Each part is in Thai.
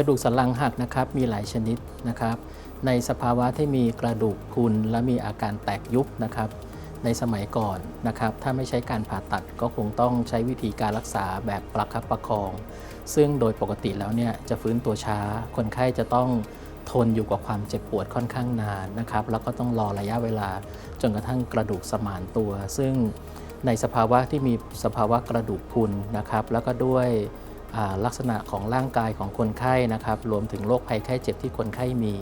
กระดูกสันหลังหักนะครับมีหลายชนิดนะครับ ในสภาวะที่มีกระดูกพรุนและมีอาการแตกยุบนะครับในสมัยก่อนนะครับ ถ้าไม่ใช้การผ่าตัดก็คงต้องใช้วิธีการรักษาแบบประคับประคอง ซึ่งโดยปกติแล้วเนี่ยจะฟื้นตัวช้า คนไข้จะต้องทนอยู่กับความเจ็บปวดค่อนข้างนานนะครับ แล้วก็ต้องรอระยะเวลาจนกระทั่งกระดูกสมานตัว ซึ่งในสภาวะที่มีสภาวะกระดูกพุนนะครับ แล้วก็ด้วย ลักษณะของร่างกายของคนไข้นะครับรวมถึงโรคภัยไข้เจ็บที่คนไข้มี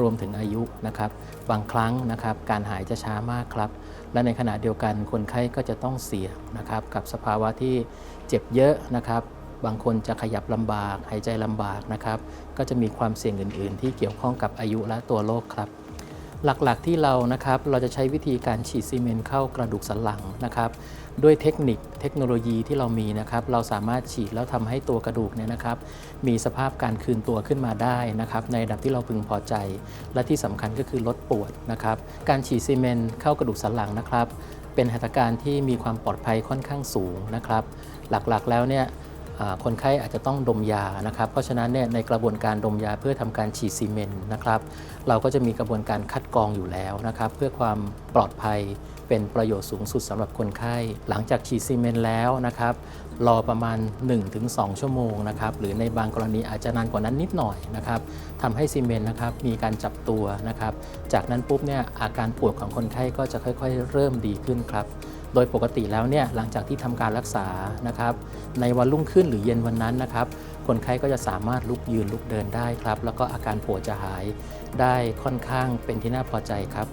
รวมถึงอายุนะครับ บางครั้งนะครับการหายจะช้ามากครับ และในขณะเดียวกันคนไข้ก็จะต้องเสี่ยงนะครับกับสภาวะที่เจ็บเยอะนะครับ บางคนจะขยับลำบาก หายใจลำบากนะครับ ก็จะมีความเสี่ยงอื่น ๆ ที่เกี่ยวข้องกับอายุและตัวโรคครับ หลักๆที่เรานะครับเราจะใช้วิธีการฉีดซีเมนต์เข้ากระดูกสันหลังนะครับด้วยเทคนิคเทคโนโลยีที่เรามีนะครับเราสามารถฉีดแล้วทำให้ตัวกระดูกเนี่ยนะครับ มีสภาพการคืนตัวขึ้นมาได้นะครับในระดับที่เราพึงพอใจ และที่สำคัญก็คือลดปวดนะครับการฉีดซีเมนต์เข้ากระดูกสันหลังนะครับ เป็นหัตถการที่มีความปลอดภัยค่อนข้างสูงนะครับ หลักๆแล้วเนี่ย คนไข้อาจจะต้องดมยานะครับ เพราะฉะนั้นเนี่ยในกระบวนการดมยาเพื่อทำการฉีดซีเมนต์นะครับ เราก็จะมีกระบวนการคัดกรองอยู่แล้วนะครับ เพื่อความปลอดภัยเป็นประโยชน์สูงสุดสำหรับคนไข้ หลังจากฉีดซีเมนต์แล้วนะครับรอประมาณ 1-2 ชั่วโมงนะครับหรือในบางกรณีอาจจะนานกว่านั้นนิดหน่อยนะครับทำให้ซีเมนต์นะครับมีการจับตัวนะครับ จากนั้นปุ๊บเนี่ยอาการปวดของคนไข้ก็จะค่อย ๆ เริ่มดีขึ้นครับ โดยปกติแล้วเนี่ยหลังจากที่ทำการรักษานะครับในวันรุ่งขึ้นหรือเย็นวันนั้นนะครับ คนไข้ก็จะสามารถลุกยืนลุกเดินได้ครับ แล้วก็อาการปวดจะหายได้ค่อนข้างเป็นที่น่าพอใจครับ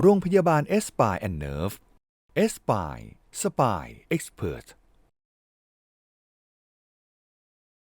โรงพยาบาลเอสปาย